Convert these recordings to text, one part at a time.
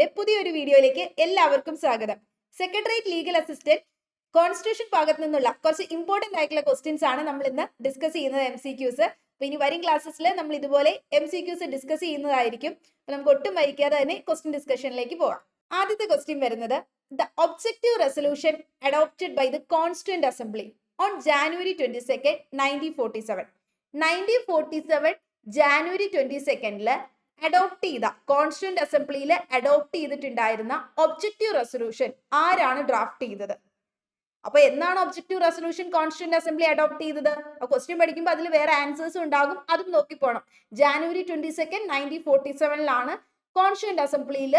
അക്കാഡമിയുടെ പുതിയൊരു വീഡിയോയിലേക്ക് എല്ലാവർക്കും സ്വാഗതം. സെക്രട്ടേറിയറ്റ് ലീഗൽ അസിസ്റ്റന്റ് കോൺസ്റ്റിറ്റ്യൂഷൻ ഭാഗത്ത് നിന്നുള്ള കുറച്ച് ഇമ്പോർട്ടന്റ് ആയിട്ടുള്ള ക്വസ്റ്റ്യൻസ് ആണ് നമ്മൾ ഇന്ന് ഡിസ്കസ് ചെയ്യുന്നത് എം സി ക്യൂസ് അപ്പൊ ഇനി വരും ക്ലാസ്സസിൽ നമ്മൾ ഇതുപോലെ എം സി ക്യൂസ് ഡിസ്കസ് ചെയ്യുന്നതായിരിക്കും. അപ്പൊ നമുക്ക് ഒട്ടും വൈകാതെ തന്നെ ക്വസ്റ്റ്യൻ ഡിസ്കഷനിലേക്ക് പോവാം. ആദ്യത്തെ ക്വസ്റ്റ്യൻ വരുന്നത് the objective resolution adopted by the constituent assembly on January twenty second nineteen forty seven nineteen forty seven January twenty സെക്കൻഡിൽ അഡോപ്റ്റ് ചെയ്ത കോൺസ്റ്റിറ്റ്യൂന്റ് അസംബ്ലിയിൽ അഡോപ്റ്റ് ചെയ്തിട്ടുണ്ടായിരുന്ന ഒബ്ജക്റ്റീവ് റെസൊല്യൂഷൻ ആരാണ് ഡ്രാഫ്റ്റ് ചെയ്തത്? അപ്പൊ എന്നാണ് objective resolution constituent assembly adopt ചെയ്തത്? Question പഠിക്കുമ്പോൾ അതിൽ വേറെ ആൻസേഴ്സ് ഉണ്ടാകും. അതും നോക്കി January twenty second nineteen forty സെവനിലാണ് constituent അസംബ്ലിയിൽ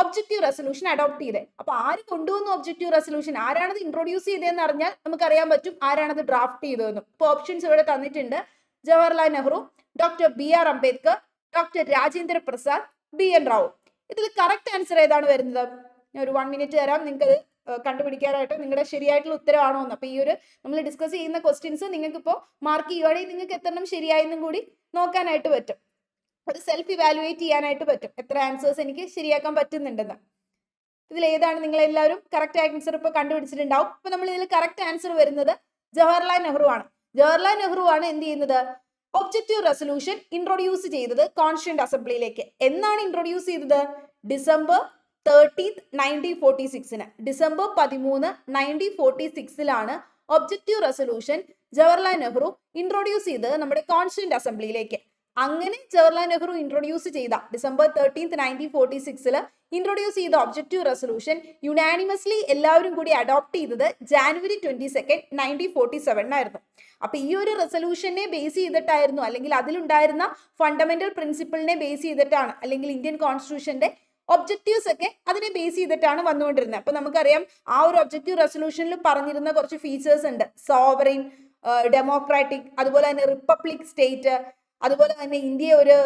ഒബ്ജക്റ്റീവ് റെസൊല്യൂഷൻ അഡോപ്റ്റ് ചെയ്തത് അപ്പൊ ആര് കൊണ്ടുവന്നു ഒബ്ജക്റ്റീവ് റെസൊല്യൂഷൻ ആരാണത് ഇൻട്രൊഡ്യൂസ് ചെയ്തതെന്ന് അറിഞ്ഞാൽ നമുക്കറിയാൻ പറ്റും ആരാണത് ഡ്രാഫ്റ്റ് ചെയ്തതെന്നും. ഇപ്പൊ ഓപ്ഷൻസ് ഇവിടെ തന്നിട്ടുണ്ട്. Jawaharlal Nehru doctor B R Ambedkar doctor Rajendra Prasad B N Rao. ഇതിൽ കറക്റ്റ് ആൻസർ ഏതാണ് വരുന്നത്? ഞാൻ ഒരു വൺ മിനിറ്റ് തരാം. നിങ്ങൾക്ക് കണ്ടുപിടിക്കാനായിട്ട് നിങ്ങളുടെ ശരിയായിട്ടുള്ള ഉത്തരവാണോ എന്ന്. അപ്പൊ ഈ ഒരു നമ്മൾ ഡിസ്കസ് ചെയ്യുന്ന ക്വസ്റ്റ്യൻസ് നിങ്ങൾക്ക് ഇപ്പോൾ മാർക്ക് ചെയ്യുവാണെങ്കിൽ നിങ്ങൾക്ക് എത്രണ്ണം ശരിയായെന്നും കൂടി നോക്കാനായിട്ട് പറ്റും. അത് സെൽഫ് ഇവാലുവേറ്റ് ചെയ്യാനായിട്ട് പറ്റും. എത്ര ആൻസേഴ്സ് എനിക്ക് ശരിയാക്കാൻ പറ്റുന്നുണ്ടെന്ന്. ഇതിൽ ഏതാണ് നിങ്ങൾ എല്ലാവരും കറക്റ്റ് ആൻസർ ഇപ്പോൾ കണ്ടുപിടിച്ചിട്ടുണ്ടാവും. അപ്പൊ നമ്മൾ ഇതിൽ കറക്റ്റ് ആൻസർ വരുന്നത് ജവഹർലാൽ നെഹ്റു ആണ് ജവഹർലാൽ നെഹ്റു ആണ് എന്ത് ചെയ്യുന്നത്? ഒബ്ജക്റ്റീവ് റെസൊല്യൂഷൻ ഇൻട്രൊഡ്യൂസ് ചെയ്തത് കോൺസ്റ്റന്റ് അസംബ്ലിയിലേക്ക് എന്നാണ് ഇൻട്രൊഡ്യൂസ് ചെയ്തത്? ഡിസംബർ തേർട്ടീത്ത് നയന്റീൻ ഫോർട്ടി സിക്സിന് ഡിസംബർ പതിമൂന്ന് nineteen forty സിക്സിലാണ് objective resolution Jawaharlal Nehru introduce ചെയ്തത് നമ്മുടെ കോൺസ്റ്റന്റ് അസംബ്ലിയിലേക്ക് അങ്ങനെ ജവഹർലാൽ നെഹ്റു ഇൻട്രൊഡ്യൂസ് ചെയ്ത ഡിസംബർ തേർട്ടീൻ നയന്റീൻ ഫോർട്ടി സിക്സിൽ ഇൻട്രൊഡ്യൂസ് ചെയ്ത ഒബ്ജക്റ്റീവ് റെസൊല്യൂഷൻ യുനാനിമസ്ലി എല്ലാവരും കൂടി അഡോപ്റ്റ് ചെയ്തത് January twenty second nineteen forty സെവനായിരുന്നു അപ്പൊ ഈ ഒരു റെസൊല്യൂഷനെ ബേസ് ചെയ്തിട്ടായിരുന്നു അല്ലെങ്കിൽ അതിലുണ്ടായിരുന്ന ഫണ്ടമെന്റൽ പ്രിൻസിപ്പിളിനെ ബേസ് ചെയ്തിട്ടാണ് അല്ലെങ്കിൽ ഇന്ത്യൻ കോൺസ്റ്റിറ്റ്യൂഷന്റെ ഒബ്ജക്റ്റീവ്സ് ഒക്കെ അതിനെ ബേസ് ചെയ്തിട്ടാണ് വന്നുകൊണ്ടിരുന്നത്. അപ്പൊ നമുക്കറിയാം ആ ഒരു ഒബ്ജക്റ്റീവ് റെസൊല്യൂഷനിൽ പറഞ്ഞിരുന്ന കുറച്ച് ഫീച്ചേഴ്സ് ഉണ്ട്. സോവറിൻ ഡെമോക്രാറ്റിക് അതുപോലെ തന്നെ റിപ്പബ്ലിക് സ്റ്റേറ്റ് അതുപോലെ തന്നെ ഇന്ത്യയെ ഒരു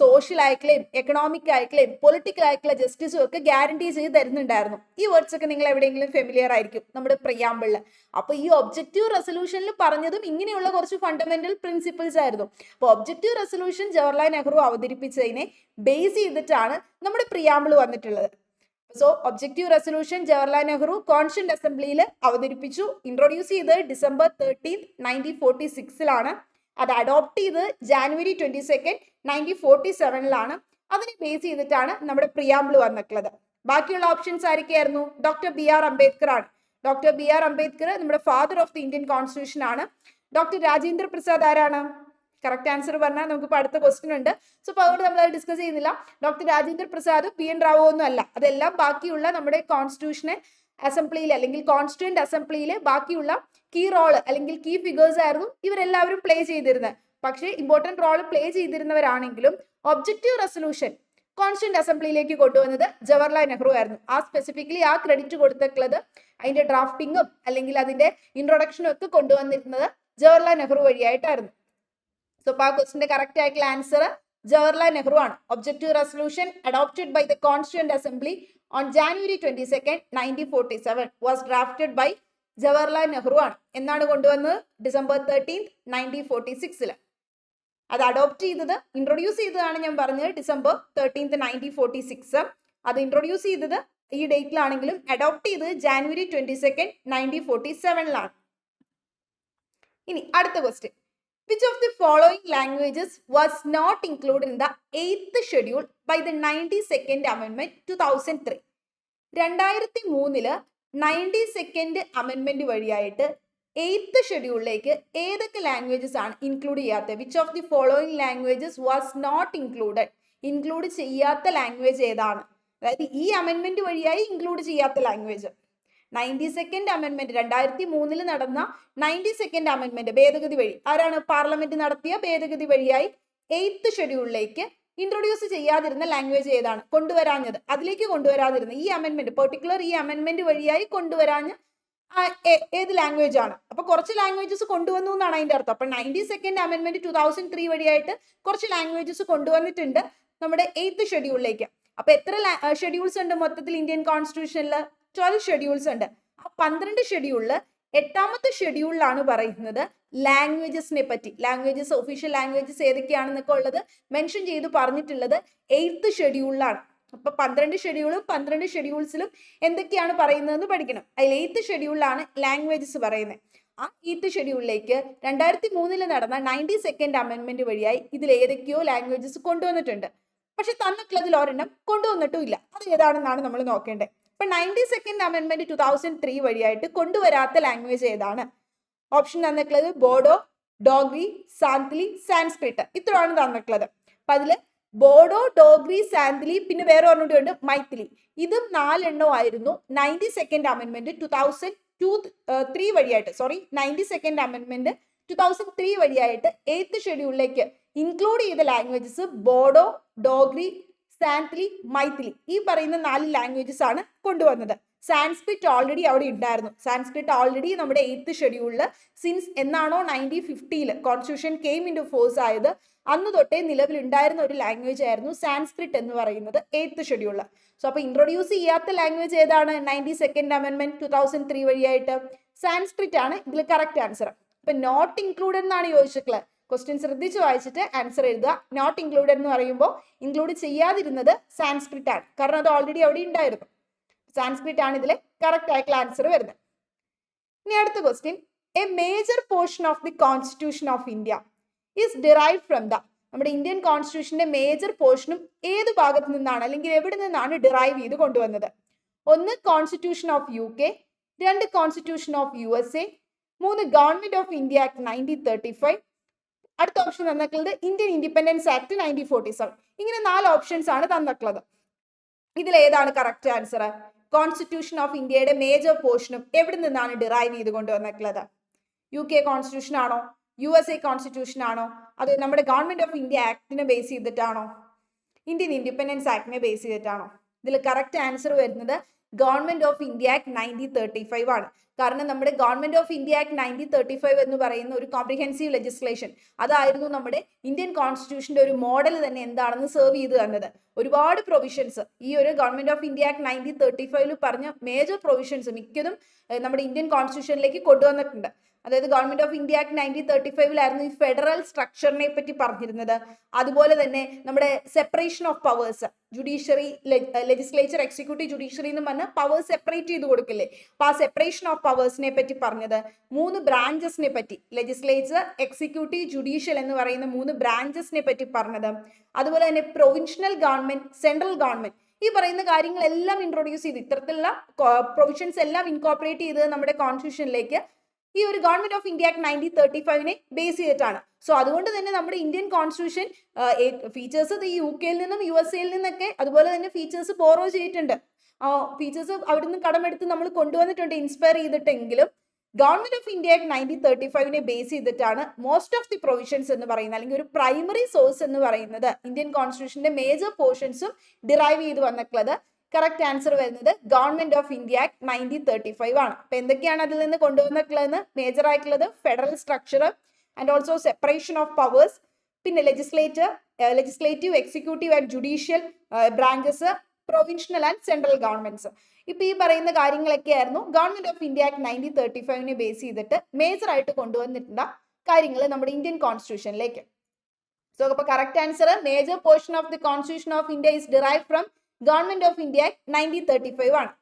സോഷ്യൽ ആയിട്ടുള്ളയും എക്കണോമിക് ആയിട്ടുള്ളയും പൊളിറ്റിക്കൽ ആയിട്ടുള്ള ജസ്റ്റിസും ഒക്കെ ഗ്യാരണ്ടി ചെയ്ത് തരുന്നുണ്ടായിരുന്നു. ഈ വേർഡ്സ് ഒക്കെ നിങ്ങൾ എവിടെയെങ്കിലും ഫെമിലിയർ ആയിരിക്കും നമ്മുടെ പ്രിയാമ്പിളിൽ അപ്പൊ ഈ ഒബ്ജക്റ്റീവ് റെസൊല്യൂഷനിൽ പറഞ്ഞതും ഇങ്ങനെയുള്ള കുറച്ച് ഫണ്ടമെന്റൽ പ്രിൻസിപ്പിൾസ് ആയിരുന്നു. അപ്പൊ ഒബ്ജക്റ്റീവ് റെസൊല്യൂഷൻ ജവഹർലാൽ നെഹ്റു അവതരിപ്പിച്ചതിനെ ബേസ് ചെയ്തിട്ടാണ് നമ്മുടെ പ്രിയാമ്പിൾ വന്നിട്ടുള്ളത്. So objective resolution Jawaharlal Nehru constant അസംബ്ലിയിൽ അവതരിപ്പിച്ചു. ഇൻട്രൊഡ്യൂസ് ചെയ്ത് ഡിസംബർ തേർട്ടീൻ നയന്റീൻ ഫോർട്ടി സിക്സിലാണ് അത് അഡോപ്റ്റ് ചെയ്ത് January twenty second nineteen forty സെവനിലാണ് അതിനെ ബേസ് ചെയ്തിട്ടാണ് നമ്മുടെ പ്രിയാമ്പിൾ വന്നിട്ടുള്ളത്. ബാക്കിയുള്ള ഓപ്ഷൻസ് ആരൊക്കെയായിരുന്നു? ഡോക്ടർ ബി ആർ അംബേദ്കർ ആണ്. ഡോക്ടർ ബി ആർ അംബേദ്കർ നമ്മുടെ father of the Indian constitution ആണ്. ഡോക്ടർ രാജേന്ദ്ര പ്രസാദ് ആരാണ്? കറക്റ്റ് ആൻസർ പറഞ്ഞാൽ നമുക്ക് ഇപ്പോൾ അടുത്ത ക്വസ്റ്റ്യൻ ഉണ്ട്. സോ അപ്പോൾ അതുകൊണ്ട് നമ്മൾ അത് ഡിസ്കസ് ചെയ്യുന്നില്ല. Doctor Rajendra Prasad P N Rao ഒന്നും അല്ല. അതെല്ലാം ബാക്കിയുള്ള നമ്മുടെ കോൺസ്റ്റിറ്റ്യൂഷനെ അസംബ്ലിയിൽ അല്ലെങ്കിൽ കോൺസ്റ്റിറ്റ്യൂന്റ് അസംബ്ലിയിൽ ബാക്കിയുള്ള കീ റോൾ അല്ലെങ്കിൽ കീ ഫിഗേഴ്സ് ആയിരുന്നു ഇവരെല്ലാവരും പ്ലേ ചെയ്തിരുന്നത് പക്ഷേ ഇമ്പോർട്ടന്റ് റോൾ പ്ലേ ചെയ്തിരുന്നവരാണെങ്കിലും ഒബ്ജക്റ്റീവ് റെസൊല്യൂഷൻ കോൺസ്റ്റന്റ് അസംബ്ലിയിലേക്ക് കൊണ്ടുവന്നത് ജവഹർലാൽ നെഹ്റു ആയിരുന്നു. ആ സ്പെസിഫിക്കലി ആ ക്രെഡിറ്റ് കൊടുത്തിട്ടുള്ളത് അതിന്റെ ഡ്രാഫ്റ്റിങ്ങും അല്ലെങ്കിൽ അതിന്റെ ഇൻട്രൊഡക്ഷനും ഒക്കെ കൊണ്ടുവന്നിരുന്നത് ജവഹർലാൽ നെഹ്റു വഴിയായിട്ടായിരുന്നു. സോ ആ ക്വസ്റ്റിന്റെ കറക്റ്റ് ആയിട്ടുള്ള ആൻസർ ജവഹർലാൽ നെഹ്റു ആണ്. Objective resolution adopted by the constituent assembly on January twenty second nineteen forty seven was drafted by Jawaharlal Nehru ആണ്. എന്നാണ് കൊണ്ടുവന്നത്? ഡിസംബർ തേർട്ടീൻ നയന്റീൻ ഫോർട്ടി സിക്സിൽ അത് അഡോപ്റ്റ് ചെയ്തത് ഇൻട്രൊഡ്യൂസ് ചെയ്തതാണ് ഞാൻ പറഞ്ഞത് December thirteenth nineteen forty six അത് ഇൻട്രൊഡ്യൂസ് ചെയ്തത് ഈ ഡേറ്റിലാണെങ്കിലും അഡോപ്റ്റ് ചെയ്തത് January twenty second nineteen forty സെവനിലാണ് ഇനി അടുത്ത question which of the following languages was not include in the eighth schedule by the ninety second അമെൻമെന്റ് two thousand three രണ്ടായിരത്തി മൂന്നിൽ ninety second അമെൻമെന്റ് വഴിയായിട്ട് എയ്ത്ത് ഷെഡ്യൂളിലേക്ക് ഏതൊക്കെ ലാംഗ്വേജസ് ആണ് ഇൻക്ലൂഡ് ചെയ്യാത്തത്? Which of the following languages was not included include ചെയ്യാത്ത language ഏതാണ്? അതായത് ഈ അമെൻമെന്റ് വഴിയായി ഇൻക്ലൂഡ് ചെയ്യാത്ത ലാംഗ്വേജ് നയന്റി സെക്കൻഡ് അമെൻമെന്റ് രണ്ടായിരത്തി മൂന്നിൽ നടന്ന നയന്റി സെക്കൻഡ് അമെൻമെന്റ് ഭേദഗതി വഴി. ആരാണ് പാർലമെന്റ് നടത്തിയ ഭേദഗതി വഴിയായി? എയ്ത്ത് ഷെഡ്യൂളിലേക്ക് ഇൻട്രൊഡ്യൂസ് ചെയ്യാതിരുന്ന ലാംഗ്വേജ് ഏതാണ്? കൊണ്ടുവരാഞ്ഞത്. അതിലേക്ക് കൊണ്ടുവരാതിരുന്ന ഈ അമെൻമെന്റ് പെർട്ടിക്കുലർ ഈ അമെൻമെന്റ് വഴിയായി കൊണ്ടുവരാഞ്ഞ ഏത് ലാംഗ്വേജ് ആണ്? അപ്പൊ കുറച്ച് ലാംഗ്വേജസ് കൊണ്ടുവന്നു എന്നാണ് അതിന്റെ അർത്ഥം. അപ്പൊ നയന്റി സെക്കൻഡ് അമെൻമെന്റ് ടൂ തൗസൻഡ് ത്രീ വഴിയായിട്ട് കുറച്ച് ലാംഗ്വേജസ് കൊണ്ടുവന്നിട്ടുണ്ട് നമ്മുടെ എയ്ത്ത് ഷെഡ്യൂളിലേക്ക് അപ്പൊ എത്ര ഷെഡ്യൂൾസ് ഉണ്ട് മൊത്തത്തിൽ? ഇന്ത്യൻ കോൺസ്റ്റിറ്റ്യൂഷനിൽ ട്വൽവ് ഷെഡ്യൂൾസ് ഉണ്ട്. ആ പന്ത്രണ്ട് ഷെഡ്യൂളിൽ എട്ടാമത്തെ ഷെഡ്യൂളിലാണ് പറയുന്നത് ലാംഗ്വേജസിനെ പറ്റി. ലാംഗ്വേജസ് ഒഫീഷ്യൽ ലാംഗ്വേജസ് ഏതൊക്കെയാണെന്നൊക്കെ ഉള്ളത് മെൻഷൻ ചെയ്ത് പറഞ്ഞിട്ടുള്ളത് എയ്ത്ത് ഷെഡ്യൂളിലാണ് അപ്പൊ പന്ത്രണ്ട് ഷെഡ്യൂളും പന്ത്രണ്ട് ഷെഡ്യൂൾസിലും എന്തൊക്കെയാണ് പറയുന്നതെന്ന് പഠിക്കണം. അതിൽ എയ്ത്ത് ഷെഡ്യൂളിലാണ് ലാംഗ്വേജസ് പറയുന്നത്. ആ എയ്ത്ത് ഷെഡ്യൂളിലേക്ക് രണ്ടായിരത്തി മൂന്നിൽ നടന്ന നയന്റി സെക്കൻഡ് അമെൻമെന്റ് വഴിയായി ഇതിൽ ഏതൊക്കെയോ ലാംഗ്വേജസ് കൊണ്ടുവന്നിട്ടുണ്ട്. പക്ഷെ തന്നിട്ടുള്ളതിൽ ഒരെണ്ണം കൊണ്ടുവന്നിട്ടും ഇല്ല. അത് ഏതാണെന്നാണ് നമ്മൾ നോക്കേണ്ടത്. ഇപ്പൊ നയന്റി സെക്കൻഡ് അമെൻമെന്റ് ടു തൗസൻഡ് ത്രീ വഴിയായിട്ട് കൊണ്ടുവരാത്ത ലാംഗ്വേജ് ഏതാണ്? ഓപ്ഷൻ തന്നിട്ടുള്ളത് ബോഡോ ഡോഗ്രി സാന്ത്ലി സാൻസ്ക്രിറ്റ് ഇത്രയാണ് തന്നിട്ടുള്ളത്. അപ്പൊ അതിൽ ബോഡോ ഡോഗ്രി സാന്ത്ലി പിന്നെ വേറെ ഒരെണ്ണം ഉണ്ട് മൈത്തിലി ഇതും നാലെണ്ണവും ആയിരുന്നു നയന്റി സെക്കൻഡ് അമെൻമെന്റ് ടു തൗസൻഡ് ടു ത്രീ വഴിയായിട്ട്. സോറി നയന്റി സെക്കൻഡ് അമെൻമെന്റ് ടു തൗസൻഡ് ത്രീ വഴിയായിട്ട് എയ്ത്ത് ഷെഡ്യൂളിലേക്ക് ഇൻക്ലൂഡ് ചെയ്ത ലാംഗ്വേജസ് ബോഡോ ഡോഗ്രി സാന്ത്ലി മൈത്തിലി ഈ പറയുന്ന നാല് ലാംഗ്വേജസ് ആണ് കൊണ്ടുവന്നത്. സാൻസ്ക്രിറ്റ് ഓൾറെഡി അവിടെ ഉണ്ടായിരുന്നു. സാൻസ്ക്രിറ്റ് ഓൾറെഡി നമ്മുടെ എയ്ത്ത് ഷെഡ്യൂളിൽ സിൻസ് എന്നാണോ നയന്റീൻ ഫിഫ്റ്റിയിൽ constitution came into force ആയത് അന്ന് തൊട്ടേ നിലവിലുണ്ടായിരുന്ന ഒരു ലാംഗ്വേജ് ആയിരുന്നു സാൻസ്ക്രിറ്റ് എന്ന് പറയുന്നത് എയ്ത്ത് ഷെഡ്യൂളിൽ സോ അപ്പോൾ ഇൻട്രൊഡ്യൂസ് ചെയ്യാത്ത ലാംഗ്വേജ് ഏതാണ്? നയന്റി സെക്കൻഡ് അമെൻമെന്റ് ടു തൗസൻഡ് ത്രീ വഴിയായിട്ട്. സാൻസ്ക്രിറ്റ് ആണ് ഇതിൽ കറക്റ്റ് ആൻസർ ഇപ്പൊ നോട്ട് ഇൻക്ലൂഡഡ് എന്നാണ് ചോദിച്ചിട്ടുള്ളത് ക്വസ്റ്റ്യൻ ശ്രദ്ധിച്ച് വായിച്ചിട്ട് ആൻസർ എഴുതുക. നോട്ട് ഇൻക്ലൂഡഡ് എന്ന് പറയുമ്പോൾ ഇൻക്ലൂഡ് ചെയ്യാതിരുന്നത് സാൻസ്ക്രിറ്റ് ആണ്. കാരണം അത് ഓൾറെഡി അവിടെ ഉണ്ടായിരുന്നു. സാൻസ്ക്രിറ്റ് ആണ് ഇതിലെ കറക്റ്റ് ആയിട്ടുള്ള ആൻസർ വരുന്നത്. ഇനി അടുത്ത question a major portion of the constitution of India is derive from the നമ്മുടെ ഇന്ത്യൻ കോൺസ്റ്റിറ്റ്യൂഷന്റെ മേജർ പോർഷനും ഏത് ഭാഗത്തു നിന്നാണ് അല്ലെങ്കിൽ എവിടെ നിന്നാണ് ഡിറൈവ് ചെയ്ത് കൊണ്ടുവന്നത്? ഒന്ന് കോൺസ്റ്റിറ്റ്യൂഷൻ ഓഫ് യു കെ രണ്ട് constitution of U S A മൂന്ന് government of India act nineteen thirty five അടുത്ത ഓപ്ഷൻ തന്നിട്ടുള്ളത് Indian independence act nineteen forty seven ഇങ്ങനെ നാല് ഓപ്ഷൻസ് ആണ് തന്നിട്ടുള്ളത്. ഇതിൽ ഏതാണ് കറക്റ്റ് ആൻസർ കോൺസ്റ്റിറ്റ്യൂഷൻ ഓഫ് ഇന്ത്യയുടെ മേജർ പോർഷനും എവിടെ നിന്നാണ് ഡിറൈവ് ചെയ്ത് കൊണ്ടുവന്നിട്ടുള്ളത് യു കെ കോൺസ്റ്റിറ്റ്യൂഷൻ ആണോ? യു എസ് എ കോൺസ്റ്റിറ്റ്യൂഷൻ ആണോ? അത് നമ്മുടെ ഗവൺമെന്റ് ഓഫ് ഇന്ത്യ ആക്ടിനെ ബേസ് ചെയ്തിട്ടാണോ? ഇന്ത്യൻ ഇൻഡിപെൻഡൻസ് ആക്ടിനെ ബേസ് ചെയ്തിട്ടാണോ? ഇതിൽ കറക്റ്റ് ആൻസർ വരുന്നത് government of India act nineteen thirty five ആണ്. കാരണം നമ്മുടെ government of India act nineteen thirty five എന്ന് പറയുന്ന ഒരു കോംപ്രിഹെൻസീവ് ലെജിസ്ലേഷൻ അതായിരുന്നു നമ്മുടെ ഇന്ത്യൻ കോൺസ്റ്റിറ്റ്യൂഷന്റെ ഒരു മോഡൽ തന്നെ എന്താണെന്ന് സെർവ് ചെയ്ത് തന്നത്. ഒരുപാട് പ്രൊവിഷൻസ് ഈ ഒരു government of India act nineteen thirty ഫൈവിൽ പറഞ്ഞ മേജർ പ്രൊവിഷൻസ് മിക്കതും നമ്മുടെ ഇന്ത്യൻ കോൺസ്റ്റിറ്റ്യൂഷനിലേക്ക് കൊണ്ടുവന്നിട്ടുണ്ട്. അതായത് government of India act nineteen thirty ഫൈവിലായിരുന്നു ഈ ഫെഡറൽ സ്ട്രക്ചറിനെ പറ്റി പറഞ്ഞിരുന്നത്. അതുപോലെ തന്നെ നമ്മുടെ separation of powers judiciary legislature executive judiciary എന്ന് പറഞ്ഞ് പവേഴ്സ് സെപ്പറേറ്റ് ചെയ്ത് കൊടുക്കില്ലേ? അപ്പൊ ആ സെപ്പറേഷൻ ഓഫ് പവേഴ്സിനെ പറ്റി പറഞ്ഞത് മൂന്ന് ബ്രാഞ്ചസിനെ പറ്റി ലെജിസ്ലേച്ചർ എക്സിക്യൂട്ടീവ് ജുഡീഷ്യൽ എന്ന് പറയുന്ന മൂന്ന് ബ്രാഞ്ചസിനെ പറ്റി പറഞ്ഞത്. അതുപോലെ തന്നെ പ്രൊവിൻഷണൽ ഗവൺമെന്റ് സെൻട്രൽ ഗവൺമെന്റ് ഈ പറയുന്ന കാര്യങ്ങളെല്ലാം ഇൻട്രൊഡ്യൂസ് ചെയ്ത് ഇത്തരത്തിലുള്ള പ്രൊവിഷൻസ് എല്ലാം ഇൻകോപ്പറേറ്റ് ചെയ്ത് നമ്മുടെ കോൺസ്റ്റിറ്റ്യൂഷനിലേക്ക് ഈ ഒരു government of India act nineteen thirty ഫൈവിനെ base ചെയ്തിട്ടാണ്. സോ അതുകൊണ്ട് തന്നെ നമ്മുടെ ഇന്ത്യൻ കോൺസ്റ്റിറ്റ്യൂഷൻ ഫീച്ചേഴ്സ് ഈ യു കെയിൽ നിന്നും യു എസ് എയിൽ നിന്നൊക്കെ അതുപോലെ തന്നെ ഫീച്ചേഴ്സ് ബോറോ ചെയ്തിട്ടുണ്ട്. ഫീച്ചേഴ്സ് അവിടെ നിന്ന് കടമെടുത്ത് നമ്മൾ കൊണ്ടുവന്നിട്ടുണ്ട് inspire ചെയ്തിട്ടെങ്കിലും government of India act nineteen thirty ഫൈവിനെ base ചെയ്തിട്ടാണ് മോസ്റ്റ് ഓഫ് ദി പ്രൊവിഷൻസ് എന്ന് പറയുന്നത് അല്ലെങ്കിൽ ഒരു പ്രൈമറി സോഴ്സ് എന്ന് പറയുന്നത് ഇന്ത്യൻ കോൺസ്റ്റിറ്റ്യൂഷന്റെ മേജർ പോർഷൻസും ഡിറൈവ് ചെയ്ത് വന്നിട്ടുള്ളത്. കറക്റ്റ് ആൻസർ വരുന്നത് government of India act nineteen thirty five ആണ്. അപ്പൊ എന്തൊക്കെയാണ് അതിൽ നിന്ന് കൊണ്ടുവന്നിട്ടുള്ളതെന്ന് മേജർ ആയിട്ടുള്ളത് federal structure and also separation of powers പിന്നെ legislator legislative executive and judicial branches provincial and central governments ഇപ്പൊ ഈ പറയുന്ന കാര്യങ്ങളൊക്കെ ആയിരുന്നു. Government of India act nineteen thirty ഫൈവിനെ base ചെയ്തിട്ട് മേജർ ആയിട്ട് കൊണ്ടുവന്നിട്ടുള്ള കാര്യങ്ങൾ നമ്മുടെ ഇന്ത്യൻ കോൺസ്റ്റിറ്റ്യൂഷനിലേക്ക് സോ അപ്പൊ correct answer major portion of the constitution of India is derive from government of India act nineteen thirty five ആണ്.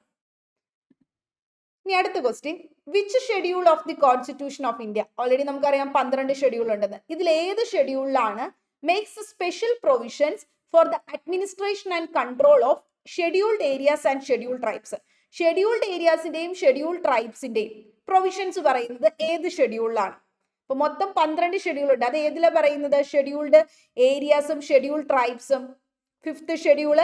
ഇനി അടുത്ത question which schedule of the constitution of India already നമുക്കറിയാം പന്ത്രണ്ട് ഷെഡ്യൂൾ ഉണ്ടെന്ന്. ഇതിൽ ഏത് ഷെഡ്യൂളിലാണ് makes special provisions for the administration and control of scheduled areas and schedule tribes scheduled ഏരിയാസിന്റെയും schedule ട്രൈബ്സിന്റെയും provisions പറയുന്നത് ഏത് ഷെഡ്യൂളിലാണ് അപ്പൊ മൊത്തം പന്ത്രണ്ട് ഷെഡ്യൂൾ ഉണ്ട്. അത് ഏതിലാണ് പറയുന്നത്? ഷെഡ്യൂൾഡ് ഏരിയാസും schedule ട്രൈബ്സും fifth schedule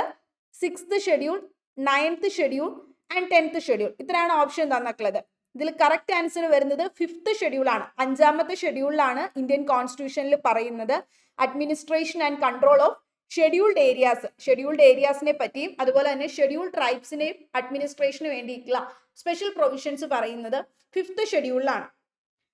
sixth schedule ninth schedule and tenth schedule. ഇത്രയാണ് ഓപ്ഷൻ തന്നിട്ടുള്ളത്. ഇതിൽ കറക്റ്റ് ആൻസർ വരുന്നത് ഫിഫ്ത്ത് ഷെഡ്യൂൾ ആണ്. അഞ്ചാമത്തെ ഷെഡ്യൂളിലാണ് ഇന്ത്യൻ കോൺസ്റ്റിറ്റ്യൂഷനിൽ പറയുന്നത് administration and control of scheduled areas scheduled ഏരിയാസിനെ പറ്റിയും അതുപോലെ തന്നെ ഷെഡ്യൂൾ ട്രൈബ്സിനെയും അഡ്മിനിസ്ട്രേഷന് വേണ്ടിയിട്ടുള്ള സ്പെഷ്യൽ പ്രൊവിഷൻസ് പറയുന്നത് ഫിഫ്ത്ത് ഷെഡ്യൂളിലാണ്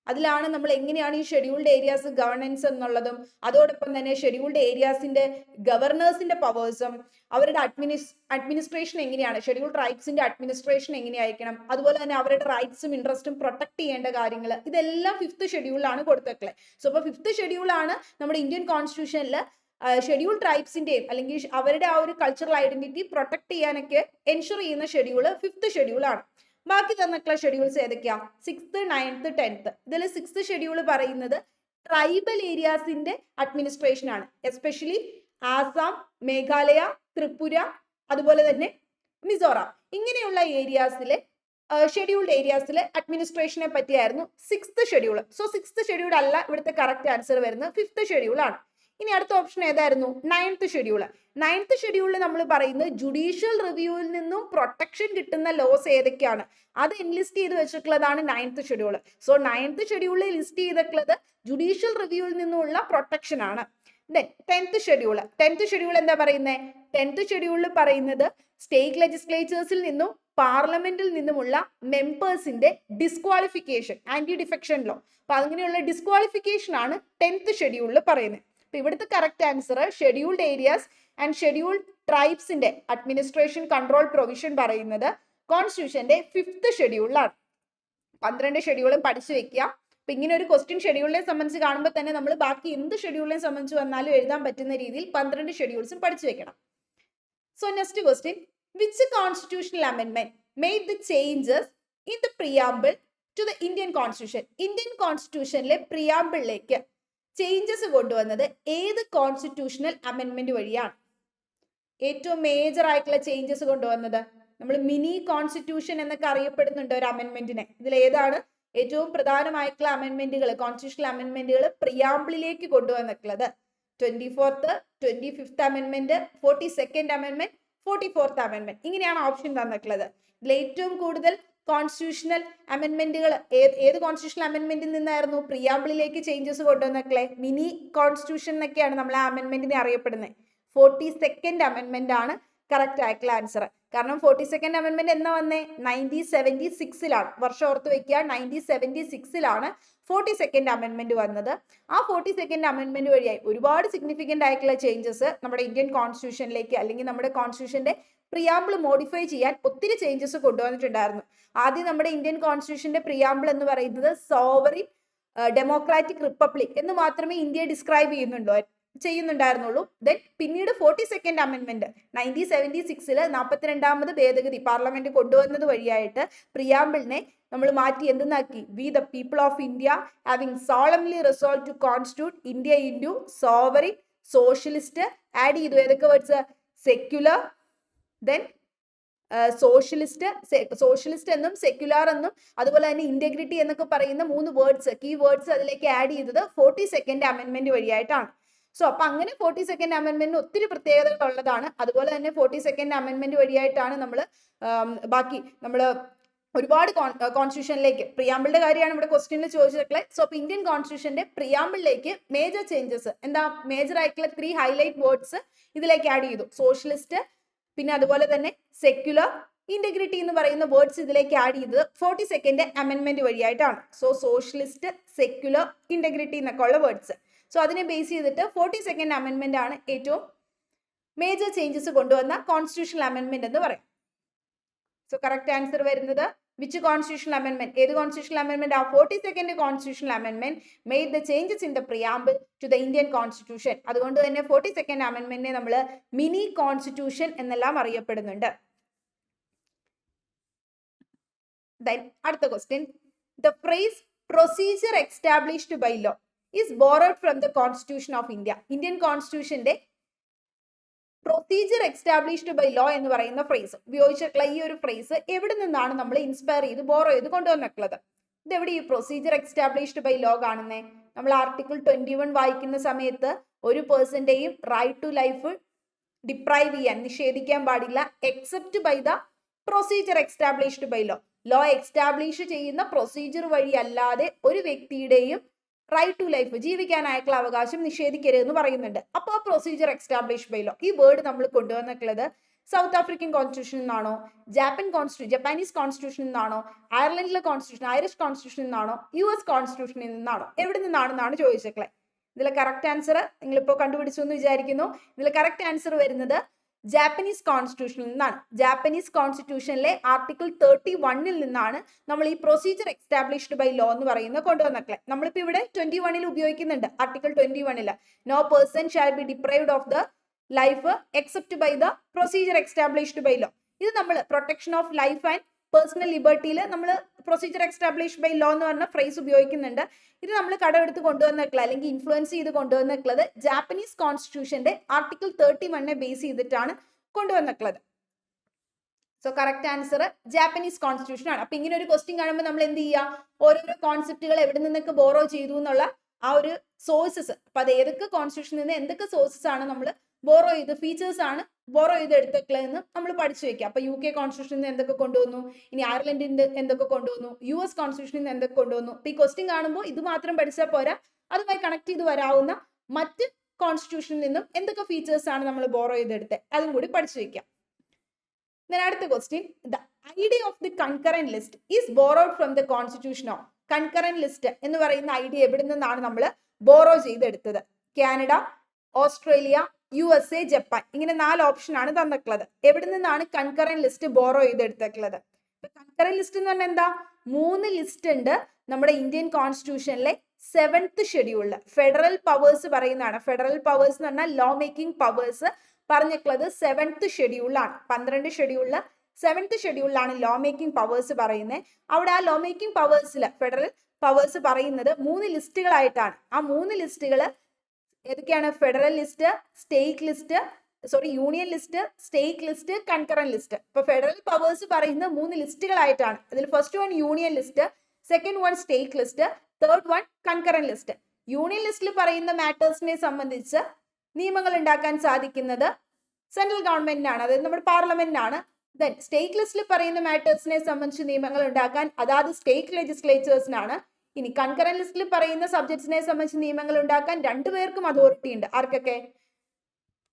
അതിലാണ് നമ്മൾ എങ്ങനെയാണ് ഈ ഷെഡ്യൂൾഡ് ഏരിയാസ് ഗവർണൻസ് എന്നുള്ളതും അതോടൊപ്പം തന്നെ ഷെഡ്യൂൾഡ് ഏരിയാസിന്റെ ഗവർണേഴ്സിന്റെ പവേഴ്സും അവരുടെ അഡ്മിനിസ് അഡ്മിനിസ്ട്രേഷൻ എങ്ങനെയാണ് ഷെഡ്യൂൾ ട്രൈബ്സിന്റെ അഡ്മിനിസ്ട്രേഷൻ എങ്ങനെയായിരിക്കണം അതുപോലെ തന്നെ അവരുടെ റൈറ്റ്സും ഇൻട്രസ്റ്റും പ്രൊട്ടക്ട് ചെയ്യേണ്ട കാര്യങ്ങൾ ഇതെല്ലാം ഫിഫ്ത്ത് ഷെഡ്യൂളിലാണ് കൊടുത്തിട്ടുള്ളത് സോ അപ്പോൾ ഫിഫ്ത്ത് ഷെഡ്യൂളാണ് നമ്മുടെ ഇന്ത്യൻ കോൺസ്റ്റിറ്റ്യൂഷനിൽ ഷെഡ്യൂൾ ട്രൈബ്സിന്റെയും അല്ലെങ്കിൽ അവരുടെ ആ ഒരു കൾച്ചറൽ ഐഡന്റിറ്റി പ്രൊട്ടക്ട് ചെയ്യാനൊക്കെ എൻഷുർ ചെയ്യുന്ന ഷെഡ്യൂൾ ഫിഫ്ത്ത് ഷെഡ്യൂൾ ആണ്. ബാക്കി തന്നിട്ടുള്ള ഷെഡ്യൂൾസ് ഏതൊക്കെയാ? സിക്സ്ത് നയൻത്ത് ടെൻത്ത് ഇതിൽ സിക്സ്ത് ഷെഡ്യൂൾ പറയുന്നത് ട്രൈബൽ ഏരിയാസിന്റെ അഡ്മിനിസ്ട്രേഷൻ ആണ്. എസ്പെഷ്യലി ആസാം മേഘാലയ ത്രിപുര അതുപോലെ തന്നെ മിസോറാം. ഇങ്ങനെയുള്ള ഏരിയാസിലെ ഷെഡ്യൂൾഡ് ഏരിയാസിലെ അഡ്മിനിസ്ട്രേഷനെ പറ്റിയായിരുന്നു sixth schedule so sixth schedule അല്ല ഇവിടുത്തെ കറക്റ്റ് ആൻസർ വരുന്നത്. ഫിഫ്ത്ത് ഷെഡ്യൂൾ ആണ്. ഇനി അടുത്ത ഓപ്ഷൻ ഏതായിരുന്നു? നയൻത്ത് ഷെഡ്യൂൾ നയൻത്ത് ഷെഡ്യൂളിൽ നമ്മൾ പറയുന്നത് ജുഡീഷ്യൽ റിവ്യൂവിൽ നിന്നും പ്രൊട്ടക്ഷൻ കിട്ടുന്ന ലോസ് ഏതൊക്കെയാണ്? അത് ലിസ്റ്റ് ചെയ്ത് വെച്ചിട്ടുള്ളതാണ് നയൻത്ത് ഷെഡ്യൂൾ സോ നയൻത്ത് ഷെഡ്യൂളിൽ ലിസ്റ്റ് ചെയ്തിട്ടുള്ളത് ജുഡീഷ്യൽ റിവ്യൂവിൽ നിന്നുള്ള പ്രൊട്ടക്ഷൻ ആണ്. Then tenth schedule tenth schedule എന്താ പറയുന്നത് ടെൻത്ത് ഷെഡ്യൂളിൽ പറയുന്നത് സ്റ്റേറ്റ് ലെജിസ്ലേച്ചേഴ്സിൽ നിന്നും പാർലമെന്റിൽ നിന്നുമുള്ള മെമ്പേഴ്സിന്റെ ഡിസ്ക്വാളിഫിക്കേഷൻ ആന്റി ഡിഫെക്ഷൻ ലോ അപ്പൊ അങ്ങനെയുള്ള ഡിസ്ക്വാളിഫിക്കേഷൻ ആണ് ടെൻത്ത് ഷെഡ്യൂളിൽ പറയുന്നത്. അപ്പൊ ഇവിടുത്തെ correct answer scheduled areas and scheduled ട്രൈബ്സിന്റെ administration control provision പറയുന്നത് കോൺസ്റ്റിറ്റ്യൂഷന്റെ ഫിഫ്ത്ത് ഷെഡ്യൂളിലാണ് പന്ത്രണ്ട് ഷെഡ്യൂളും പഠിച്ചു വെക്കുക. അപ്പൊ ഇങ്ങനെ ഒരു ക്വസ്റ്റ്യൻ ഷെഡ്യൂളിനെ സംബന്ധിച്ച് കാണുമ്പോൾ തന്നെ നമ്മൾ ബാക്കി എന്ത് ഷെഡ്യൂളിനെ സംബന്ധിച്ച് വന്നാലും എഴുതാൻ പറ്റുന്ന രീതിയിൽ പന്ത്രണ്ട് ഷെഡ്യൂൾസും പഠിച്ചു വെക്കണം. So next question which constitutional amendment made the changes in the preamble to the Indian constitution Indian കോൺസ്റ്റിറ്റ്യൂഷനിലെ പ്രിയാമ്പിളിലേക്ക് ചേഞ്ചസ് കൊണ്ടുവന്നത് ഏത് കോൺസ്റ്റിറ്റ്യൂഷണൽ അമെൻമെന്റ് വഴിയാണ്? ഏറ്റവും മേജർ ആയിട്ടുള്ള ചേഞ്ചസ് കൊണ്ടുവന്നത് നമ്മൾ മിനി കോൺസ്റ്റിറ്റ്യൂഷൻ എന്നൊക്കെ അറിയപ്പെടുന്നുണ്ട് ഒരു അമെൻമെന്റിനെ ഇതിൽ ഏതാണ്? ഏറ്റവും പ്രധാനമായിട്ടുള്ള അമെൻമെന്റുകൾ കോൺസ്റ്റിറ്റ്യൂഷണൽ അമെൻമെന്റുകൾ പ്രിയാമ്പിളിലേക്ക് കൊണ്ടുവന്നിട്ടുള്ളത് twenty fourth twenty fifth അമെൻമെന്റ് forty second അമെൻമെന്റ് forty fourth അമെൻമെന്റ് ഇങ്ങനെയാണ് ഓപ്ഷൻ തന്നിട്ടുള്ളത്. ഇതിൽ ഏറ്റവും കൂടുതൽ കോൺസ്റ്റിറ്റ്യൂഷണൽ അമെൻമെന്റുകൾ ഏത് കോൺസ്റ്റിറ്റ്യൂഷണൽ അമെൻമെന്റിൽ നിന്നായിരുന്നു പ്രിയാമ്പിളിലേക്ക് ചേഞ്ചസ് കൊണ്ടുവന്നക്കളെ മിനി കോൺസ്റ്റിറ്റ്യൂഷൻ എന്നൊക്കെയാണ് നമ്മൾ ആ അമെൻമെന്റിനെ അറിയപ്പെടുന്നത്. ഫോർട്ടി സെക്കൻഡ് അമെൻമെന്റ് ആണ് കറക്റ്റ് ആയിട്ടുള്ള ആൻസർ കാരണം ഫോർട്ടി സെക്കൻഡ് അമെൻമെന്റ് എന്നാ വന്നേ? നയന്റീൻ സെവന്റി സിക്സിലാണ് വർഷം ഓർത്ത് വെക്കുക നയന്റീൻ സെവന്റി സിക്സിലാണ് ഫോർട്ടി സെക്കൻഡ് അമെൻമെന്റ് വന്നത്. ആ ഫോർട്ടി സെക്കൻഡ് അമെൻമെന്റ് വഴിയായി ഒരുപാട് സിഗ്നിഫിക്കന്റ് ആയിട്ടുള്ള ചേഞ്ചസ് നമ്മുടെ ഇന്ത്യൻ കോൺസ്റ്റിറ്റ്യൂഷനിലേക്ക് അല്ലെങ്കിൽ നമ്മുടെ കോൺസ്റ്റിറ്റ്യൂഷന്റെ പ്രിയാമ്പിൾ മോഡിഫൈ ചെയ്യാൻ ഒത്തിരി ചേഞ്ചസ് കൊണ്ടുവന്നിട്ടുണ്ടായിരുന്നു. ആദ്യം നമ്മുടെ ഇന്ത്യൻ കോൺസ്റ്റിറ്റ്യൂഷന്റെ പ്രിയാമ്പിൾ എന്ന് പറയുന്നത് സോവറിൻ ഡെമോക്രാറ്റിക് റിപ്പബ്ലിക് എന്ന് മാത്രമേ ഇന്ത്യയെ ഡിസ്ക്രൈബ് ചെയ്യുന്നുണ്ടോ ചെയ്യുന്നുണ്ടായിരുന്നുള്ളൂ. ദെൻ പിന്നീട് forty second amendment nineteen seventy സിക്സിൽ നാൽപ്പത്തിരണ്ടാമത് ഭേദഗതി പാർലമെന്റ് കൊണ്ടുവന്നത് വഴിയായിട്ട് പ്രിയാമ്പിളിനെ നമ്മൾ മാറ്റി എന്തെന്നാക്കി? We the people of India having solemnly resolve to constitute India into sovereign socialist add ചെയ്തു. ഏതൊക്കെ words secular then socialist socialist എന്നും സെക്യുലാർ എന്നും അതുപോലെ തന്നെ ഇന്റഗ്രിറ്റി എന്നൊക്കെ പറയുന്ന മൂന്ന് വേർഡ്സ് കീ വേർഡ്സ് അതിലേക്ക് ആഡ് ചെയ്തത് ഫോർട്ടി സെക്കൻഡ് അമെന്റ്മെന്റ് വഴിയായിട്ടാണ്. സോ അപ്പൊ അങ്ങനെ ഫോർട്ടി സെക്കൻഡ് അമെന്റ്മെന്റിന് ഒത്തിരി പ്രത്യേകതകൾ ഉള്ളതാണ്. അതുപോലെ തന്നെ ഫോർട്ടി സെക്കൻഡ് അമെന്റ്മെന്റ് വഴിയായിട്ടാണ് നമ്മൾ ബാക്കി നമ്മൾ ഒരുപാട് കോൺസ്റ്റിറ്റ്യൂഷനിലേക്ക് പ്രിയാമ്പിളിന്റെ കാര്യമാണ് ഇവിടെ ക്വസ്റ്റ്യനിൽ ചോദിച്ചിട്ടുള്ളത്. സോ അപ്പൊ ഇന്ത്യൻ കോൺസ്റ്റിറ്റ്യൂഷന്റെ പ്രിയാമ്പിളിലേക്ക് മേജർ ചേഞ്ചസ് എന്താ മേജർ ആയിട്ടുള്ള ത്രീ ഹൈലൈറ്റ് വേർഡ്സ് ഇതിലേക്ക് ആഡ് ചെയ്തു. സോഷ്യലിസ്റ്റ് പിന്നെ അതുപോലെ തന്നെ സെക്യുലർ ഇന്റഗ്രിറ്റി എന്ന് പറയുന്ന വേർഡ്സ് ഇതിലേക്ക് ആഡ് ചെയ്തത് ഫോർട്ടി സെക്കൻഡ് അമെന്റ്മെന്റ് വഴിയായിട്ടാണ്. സോ സോഷ്യലിസ്റ്റ് സെക്യുലർ ഇന്റഗ്രിറ്റി എന്നൊക്കെ ഉള്ള വേർഡ്സ് സോ അതിനെ ബേസ് ചെയ്തിട്ട് ഫോർട്ടി സെക്കൻഡ് അമെന്റ്മെന്റ് ആണ് ഏറ്റവും മേജർ ചേഞ്ചസ് കൊണ്ടുവന്ന കോൺസ്റ്റിറ്റ്യൂഷണൽ അമെന്റ്മെന്റ് എന്ന് പറയാം. സോ കറക്റ്റ് ആൻസർ വരുന്നത് വിച്ച് കോൺസ്റ്റിറ്റ്യൂഷണൽ അമെന്റ്മെന്റ് ഏത് കോൺസ്റ്റിറ്റ്യൂഷണൽ അമെന്റ്മെന്റ് ആ forty second constitutional amendment made the changes in the preamble to the Indian constitution അതുകൊണ്ട് തന്നെ ഫോർട്ടി സെക്കൻഡ് അമെന്റ്മെന്റിനെ നമ്മൾ മിനി കോൺസ്റ്റിറ്റ്യൂഷൻ എന്നെല്ലാം അറിയപ്പെടുന്നുണ്ട്. ദെൻ അടുത്ത question the phrase procedure established by law is borrowed from the constitution of India Indian കോൺസ്റ്റിറ്റ്യൂഷന്റെ procedure established by law എന്ന് പറയുന്ന phrase ഉപയോഗിച്ചിട്ടുള്ള ഈ ഒരു ഫ്രേസ് എവിടെ നിന്നാണ് നമ്മൾ ഇൻസ്പയർ ചെയ്ത് ബോറോ ചെയ്ത് കൊണ്ടുവന്നിട്ടുള്ളത്? ഇതെവിടെ ഈ പ്രൊസീജിയർ എക്സ്റ്റാബ്ലിഷ്ഡ് ബൈ ലോ കാണുന്നേ? നമ്മൾ ആർട്ടിക്കിൾ ട്വന്റി വൺ വായിക്കുന്ന സമയത്ത് ഒരു പേഴ്സന്റെയും റൈറ്റ് ടു ലൈഫ് ഡിപ്രൈവ് ചെയ്യാൻ നിഷേധിക്കാൻ പാടില്ല except by the procedure established by law law establish ചെയ്യുന്ന പ്രൊസീജിയർ വഴി അല്ലാതെ ഒരു വ്യക്തിയുടെയും റൈറ്റ് ടു ലൈഫ് ജീവിക്കാനായിട്ടുള്ള അവകാശം നിഷേധിക്കരുതെന്ന് പറയുന്നുണ്ട്. അപ്പോൾ പ്രൊസീജിയർ എക്സ്റ്റാബ്ലിഷ് ബൈ ലോ ഈ വേർഡ് നമ്മൾ കൊണ്ടുവന്നിട്ടുള്ളത് സൗത്ത് ആഫ്രിക്കൻ കോൺസ്റ്റിറ്റ്യൂഷൻ നിന്നാണോ ജാപ്പൻ കോൺസ്റ്റിറ്റ്യൂ ജപ്പാനീസ് കോൺസ്റ്റിറ്റ്യൂഷൻ നിന്നാണോ അയർലൻഡിലെ കോൺസ്റ്റിറ്റ്യൂഷൻ ഐറിഷ് കോൺസ്റ്റിറ്റ്യൂഷൻ നിന്നാണോ യു എസ് കോൺസ്റ്റിറ്റ്യൂഷനിൽ നിന്നാണോ എവിടെ നിന്നാണെന്നാണ് ചോദിച്ചിട്ടുള്ളത്. ഇതിലെ കറക്റ്റ് ആൻസർ നിങ്ങളിപ്പോൾ കണ്ടുപിടിച്ചു എന്ന് വിചാരിക്കുന്നു. ഇതിൽ കറക്റ്റ് ആൻസർ വരുന്നത് ജാപ്പനീസ് കോൺസ്റ്റിറ്റ്യൂഷനിൽ നിന്നാണ് ജാപ്പനീസ് കോൺസ്റ്റിറ്റ്യൂഷനിലെ ആർട്ടിക്കിൾ തേർട്ടി വണ്ണിൽ നിന്നാണ് നമ്മൾ ഈ പ്രൊസീജിയർ എസ്റ്റാബ്ലിഷ്ഡ് ബൈ ലോ എന്ന് പറയുന്നത് കൊണ്ടുവന്നേക്കലെ. നമ്മളിപ്പോൾ ഇവിടെ ട്വന്റി വണ്ണിൽ ഉപയോഗിക്കുന്നുണ്ട് ആർട്ടിക്കിൾ ട്വന്റി വണ്ണിൽ no person shall be deprived of the life except by the procedure established by law ഇത് നമ്മൾ protection of life and personal ലിബർട്ടിയിൽ നമ്മൾ പ്രൊസീജിയർ എക്സ്റ്റാബ്ലിഷ് ബൈ ലോ എന്ന് പറഞ്ഞ ഫ്രേസ് ഉപയോഗിക്കുന്നുണ്ട്. ഇത് നമ്മൾ കടമെടുത്ത് കൊണ്ടുവന്നിട്ടുള്ള അല്ലെങ്കിൽ ഇൻഫ്ലുവൻസ് ചെയ്ത് കൊണ്ടുവന്നിട്ടുള്ളത് ജാപ്പനീസ് കോൺസ്റ്റിറ്റ്യൂഷന്റെ ആർട്ടിക്കിൾ തേർട്ടി വണ്ണിനെ ബേസ് ചെയ്തിട്ടാണ് കൊണ്ടുവന്നിട്ടുള്ളത്. So correct answer Japanese constitution ആണ്. അപ്പൊ ഇങ്ങനെ ഒരു ക്വസ്റ്റ്യൻ കാണുമ്പോൾ നമ്മൾ എന്ത് ചെയ്യുക ഓരോരോ കോൺസെപ്റ്റുകൾ എവിടെ നിന്നൊക്കെ ബോറോ ചെയ്തു എന്നുള്ള ആ ഒരു സോഴ്സസ് അപ്പൊ അത് ഏതൊക്കെ കോൺസ്റ്റിറ്റ്യൂഷനിൽ നിന്ന് എന്തൊക്കെ സോഴ്സസ് ആണ് നമ്മൾ ബോറോ ചെയ്ത് ഫീച്ചേഴ്സ് ആണ് ബോറോ ചെയ്ത് എടുത്തേക്കുള്ളതെന്ന് നമ്മൾ പഠിച്ചു വെക്കാം. അപ്പൊ യു കെ കോൺസ്റ്റിറ്റ്യൂഷനിൽ നിന്ന് എന്തൊക്കെ കൊണ്ടുവന്നു? ഇനി അയർലൻഡിന്റെ എന്തൊക്കെ കൊണ്ടുവന്നു? യു എസ് കോൺസ്റ്റിറ്റ്യൂഷനിൽ നിന്ന് എന്തൊക്കെ കൊണ്ടുവന്നു? ഈ ക്വസ്റ്റ്യൻ കാണുമ്പോൾ ഇത് മാത്രം പഠിച്ചാൽ പോരാ. അതുമായി കണക്ട് ചെയ്ത് വരാവുന്ന മറ്റ് കോൺസ്റ്റിറ്റ്യൂഷനിൽ നിന്നും എന്തൊക്കെ ഫീച്ചേഴ്സ് ആണ് നമ്മൾ ബോറോ ചെയ്തെടുത്തത് അതും കൂടി പഠിച്ചു വെക്കാം. അടുത്ത question the idea of the concurrent list is borrowed from the constitution of concurrent list എന്ന് പറയുന്ന ഐഡിയ എവിടെ നിന്നാണ് നമ്മൾ ബോറോ ചെയ്തെടുത്തത്? Canada Australia U S A Japan ഇങ്ങനെ നാല് ഓപ്ഷൻ ആണ് തന്നിട്ടുള്ളത്. എവിടെ നിന്നാണ് കൺകറന്റ് ലിസ്റ്റ് ബോറോ ചെയ്തെടുത്തിട്ടുള്ളത്? കൺകറന്റ് ലിസ്റ്റ് എന്ന് പറഞ്ഞാൽ എന്താ? മൂന്ന് ലിസ്റ്റ് ഉണ്ട് നമ്മുടെ ഇന്ത്യൻ കോൺസ്റ്റിറ്റ്യൂഷനിലെ സെവൻത്ത് ഷെഡ്യൂളിൽ ഫെഡറൽ പവേഴ്സ് പറയുന്നതാണ്. ഫെഡറൽ പവേഴ്സ് എന്ന് പറഞ്ഞാൽ ലോ മേക്കിംഗ് പവേഴ്സ് പറഞ്ഞിട്ടുള്ളത് സെവൻത്ത് ഷെഡ്യൂളിലാണ് പന്ത്രണ്ട് ഷെഡ്യൂളിൽ സെവൻത്ത് ഷെഡ്യൂളിലാണ് ലോ മേക്കിംഗ് പവേഴ്സ് പറയുന്നത്. അവിടെ ആ ലോ മേക്കിംഗ് പവേഴ്സിൽ ഫെഡറൽ പവേഴ്സ് പറയുന്നത് മൂന്ന് ലിസ്റ്റുകളായിട്ടാണ് ആ മൂന്ന് ലിസ്റ്റുകൾ ഏതൊക്കെയാണ്? Federal list state list sorry union list state list concurrent list ഇപ്പൊ ഫെഡറൽ പവേഴ്സ് പറയുന്ന മൂന്ന് ലിസ്റ്റുകളായിട്ടാണ് അതിൽ first one union list second one state list third one concurrent list union ലിസ്റ്റിൽ പറയുന്ന മാറ്റേഴ്സിനെ സംബന്ധിച്ച് നിയമങ്ങൾ ഉണ്ടാക്കാൻ സാധിക്കുന്നത് സെൻട്രൽ ഗവൺമെന്റിനാണ് അതായത് നമ്മുടെ പാർലമെന്റിനാണ് ദെൻ സ്റ്റേറ്റ് ലിസ്റ്റിൽ പറയുന്ന മാറ്റേഴ്സിനെ സംബന്ധിച്ച് നിയമങ്ങൾ ഉണ്ടാക്കാൻ അതാത് സ്റ്റേറ്റ് ലെജിസ്ലേച്ചേഴ്സിനാണ് ഇനി കൺകറന്റ് ലിസ്റ്റിൽ പറയുന്ന സബ്ജക്ട്സിനെ സംബന്ധിച്ച് നിയമങ്ങൾ ഉണ്ടാക്കാൻ രണ്ടുപേർക്കും അതോറിറ്റി ഉണ്ട്. ആർക്കൊക്കെ?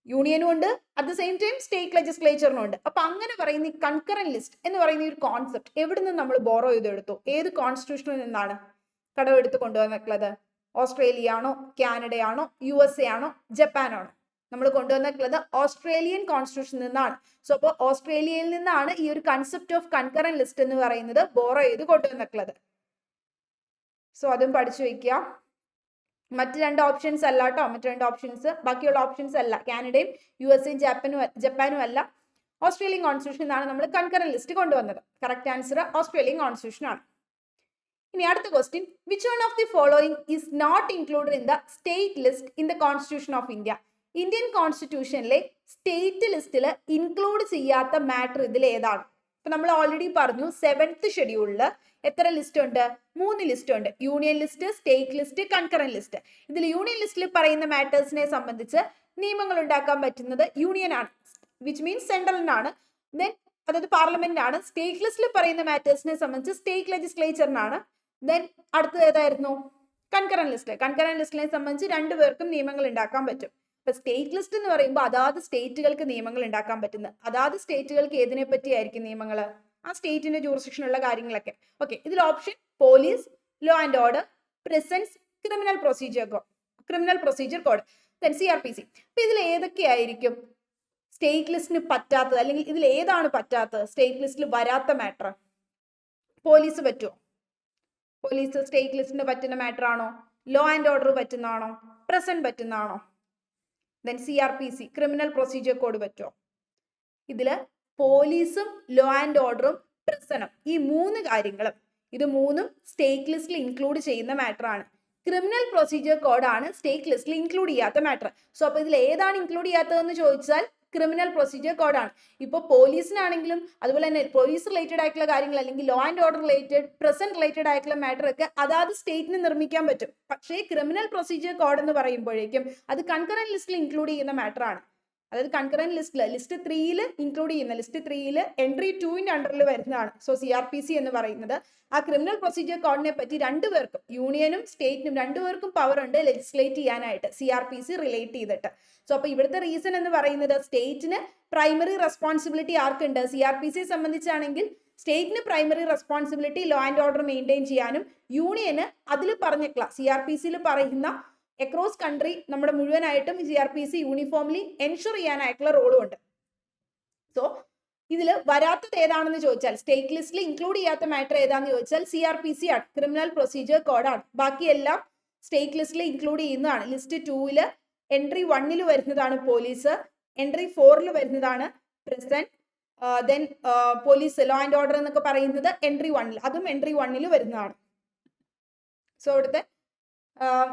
യൂണിയനും ഉണ്ട്. At the same time state ലെജിസ്ലേച്ചറിനും ഉണ്ട്. അപ്പൊ അങ്ങനെ പറയുന്ന ഈ കൺകറന്റ് ലിസ്റ്റ് എന്ന് പറയുന്ന ഒരു കോൺസെപ്റ്റ് എവിടെ നിന്ന് നമ്മൾ ബോറോ ചെയ്തെടുത്തു? ഏത് കോൺസ്റ്റിറ്റ്യൂഷനിൽ നിന്നാണ് കടമെടുത്ത് കൊണ്ടുവന്നിട്ടുള്ളത്? ഓസ്ട്രേലിയ ആണോ കാനഡ ആണോ യു എസ് എ ആണോ ജപ്പാനാണോ? നമ്മൾ കൊണ്ടുവന്നിട്ടുള്ളത് ഓസ്ട്രേലിയൻ കോൺസ്റ്റിറ്റ്യൂഷനിൽ നിന്നാണ്. സോ അപ്പോൾ ഓസ്ട്രേലിയയിൽ നിന്നാണ് ഈ ഒരു കൺസെപ്റ്റ് ഓഫ് കൺകറന്റ് ലിസ്റ്റ് എന്ന് പറയുന്നത് ബോറോ ചെയ്ത് കൊണ്ടുവന്നിട്ടുള്ളത്. സോ അതും പഠിച്ചു വെക്കുക മറ്റ് രണ്ട് ഓപ്ഷൻസ് അല്ല കേട്ടോ മറ്റ് രണ്ട് ഓപ്ഷൻസ് ബാക്കിയുള്ള ഓപ്ഷൻസ് അല്ല. കാനഡയും യു എസും ജാപ്പനും ജപ്പാനും അല്ല. ഓസ്ട്രേലിയൻ കോൺസ്റ്റിറ്റ്യൂഷൻ എന്നാണ് നമ്മൾ കൺകറൻ ലിസ്റ്റ് കൊണ്ടുവന്നത്. കറക്റ്റ് ആൻസർ ഓസ്ട്രേലിയൻ കോൺസ്റ്റിറ്റ്യൂഷൻ ആണ്. ഇനി അടുത്ത question which one of the following is not included in the state list in the constitution of India Indian കോൺസ്റ്റിറ്റ്യൂഷനിലെ state ലിസ്റ്റിൽ ഇൻക്ലൂഡ് ചെയ്യാത്ത മാറ്റർ ഇതിൽ ഏതാണ്? ഇപ്പൊ നമ്മൾ ഓൾറെഡി പറഞ്ഞു സെവൻത്ത് ഷെഡ്യൂളിൽ എത്ര ലിസ്റ്റ് ഉണ്ട്? മൂന്ന് ലിസ്റ്റ് ഉണ്ട്. Union list state list concurrent list ഇതിൽ യൂണിയൻ ലിസ്റ്റിൽ പറയുന്ന മാറ്റേഴ്സിനെ സംബന്ധിച്ച് നിയമങ്ങൾ ഉണ്ടാക്കാൻ പറ്റുന്നത് യൂണിയൻ ആണ്. വിച്ച് മീൻസ് സെൻട്രലിനാണ് ദെൻ അതായത് പാർലമെന്റിനാണ് സ്റ്റേറ്റ് ലിസ്റ്റിൽ പറയുന്ന മാറ്റേഴ്സിനെ സംബന്ധിച്ച് സ്റ്റേറ്റ് ലെജിസ്ലേച്ചറിനാണ് ദെൻ അടുത്തത് ഏതായിരുന്നു? കൺകറൻ ലിസ്റ്റ് കൺകറൻ ലിസ്റ്റിനെ സംബന്ധിച്ച് രണ്ടുപേർക്കും നിയമങ്ങൾ ഉണ്ടാക്കാൻ പറ്റും. ഇപ്പൊ സ്റ്റേറ്റ് ലിസ്റ്റ് എന്ന് പറയുമ്പോൾ അതാത് സ്റ്റേറ്റുകൾക്ക് നിയമങ്ങൾ ഉണ്ടാക്കാൻ പറ്റുന്നത് അതാത് സ്റ്റേറ്റുകൾക്ക് ഏതിനെ പറ്റിയായിരിക്കും നിയമങ്ങൾ? ആ സ്റ്റേറ്റിന്റെ ജൂറിസ്ഡിക്ഷനുള്ള കാര്യങ്ങളൊക്കെ. ഓക്കെ ഇതിൽ option police law and order prisons criminal procedure code criminal procedure code then C R P C അപ്പൊ ഇതിൽ ഏതൊക്കെയായിരിക്കും സ്റ്റേറ്റ് ലിസ്റ്റിന് പറ്റാത്തത് അല്ലെങ്കിൽ ഇതിൽ ഏതാണ് പറ്റാത്തത്? സ്റ്റേറ്റ് ലിസ്റ്റിൽ വരാത്ത മാറ്റർ. പോലീസ് പറ്റുമോ പോലീസ് സ്റ്റേറ്റ് ലിസ്റ്റിന് പറ്റുന്ന മാറ്റർ ആണോ? ലോ ആൻഡ് ഓർഡർ പറ്റുന്നതാണോ? Prisons പറ്റുന്നതാണോ? Then C R P C criminal procedure code പറ്റുമോ ഇതിൽ പോലീസും ലോ ആൻഡ് ഓർഡറും പ്രസനം ഈ മൂന്ന് കാര്യങ്ങളും ഇത് മൂന്നും സ്റ്റേറ്റ് ലിസ്റ്റിൽ ഇൻക്ലൂഡ് ചെയ്യുന്ന മാറ്റർ ആണ്. ക്രിമിനൽ പ്രൊസീജിയർ കോഡാണ് സ്റ്റേറ്റ് ലിസ്റ്റിൽ ഇൻക്ലൂഡ് ചെയ്യാത്ത മാറ്റർ സോ അപ്പോൾ ഇതിൽ ഏതാണ് ഇൻക്ലൂഡ് ചെയ്യാത്തതെന്ന് ചോദിച്ചാൽ ക്രിമിനൽ പ്രൊസീജിയർ കോഡാണ് ഇപ്പോൾ പോലീസിനാണെങ്കിലും അതുപോലെ തന്നെ പോലീസ് റിലേറ്റഡ് ആയിട്ടുള്ള കാര്യങ്ങൾ അല്ലെങ്കിൽ law and order related prisons related ആയിട്ടുള്ള മാറ്റർ ഒക്കെ അതാത് സ്റ്റേറ്റിന് നിർമ്മിക്കാൻ പറ്റും. പക്ഷേ ക്രിമിനൽ പ്രൊസീജിയർ കോഡ് എന്ന് പറയുമ്പോഴേക്കും അത് കൺകറന്റ് ലിസ്റ്റിൽ ഇൻക്ലൂഡ് ചെയ്യുന്ന മാറ്റർ ആണ്. അതായത് കൺകറന്റ് ലിസ്റ്റിൽ ലിസ്റ്റ് ത്രീയിൽ ഇൻക്ലൂഡ് ചെയ്യുന്ന ലിസ്റ്റ് ത്രീയിൽ എൻട്രി ടൂവിന്റെ അണ്ടറിൽ വരുന്നതാണ്. So C R P C എന്ന് പറയുന്നത്. ആ ക്രിമിനൽ പ്രൊസീജിയർ കോഡിനെ പറ്റി രണ്ടുപേർക്കും യൂണിയനും സ്റ്റേറ്റിനും രണ്ടുപേർക്കും പവർ ഉണ്ട് ലെജിസ്ലേറ്റ് ചെയ്യാനായിട്ട് C R P C relate ചെയ്തിട്ട്. സോ അപ്പോൾ ഇവിടുത്തെ റീസൺ എന്ന് പറയുന്നത് സ്റ്റേറ്റിന് പ്രൈമറി റെസ്പോൺസിബിലിറ്റി ആർക്കുണ്ട്? സി ആർ പി സിയെ സംബന്ധിച്ചാണെങ്കിൽ സ്റ്റേറ്റിന് primary responsibility law and order maintain ചെയ്യാനും യൂണിയന് അതിൽ പറഞ്ഞേക്കാം സി ആർ പി സിയിൽ പറയുന്ന അക്രോസ് കൺട്രി നമ്മുടെ മുഴുവനായിട്ടും G R P C uniformly ensure ചെയ്യാനായിട്ടുള്ള റോളും ഉണ്ട്. സോ ഇതിൽ വരാത്തത് ഏതാണെന്ന് ചോദിച്ചാൽ സ്റ്റേറ്റ് ലിസ്റ്റിൽ ഇൻക്ലൂഡ് ചെയ്യാത്ത മാറ്റർ ഏതാന്ന് ചോദിച്ചാൽ സി ആർ പി സി ആണ് ക്രിമിനൽ പ്രൊസീജിയർ കോഡാണ് ബാക്കിയെല്ലാം സ്റ്റേറ്റ് ലിസ്റ്റിൽ ഇൻക്ലൂഡ് ചെയ്യുന്നതാണ്. ലിസ്റ്റ് ടൂവിൽ എൻട്രി വണ്ണിൽ വരുന്നതാണ് പോലീസ് എൻട്രി ഫോറിൽ വരുന്നതാണ് prisons then police law and order എന്നൊക്കെ പറയുന്നത് എൻട്രി വണ്ണിൽ അതും എൻട്രി വണ്ണിൽ വരുന്നതാണ്. സോ ഇവിടുത്തെ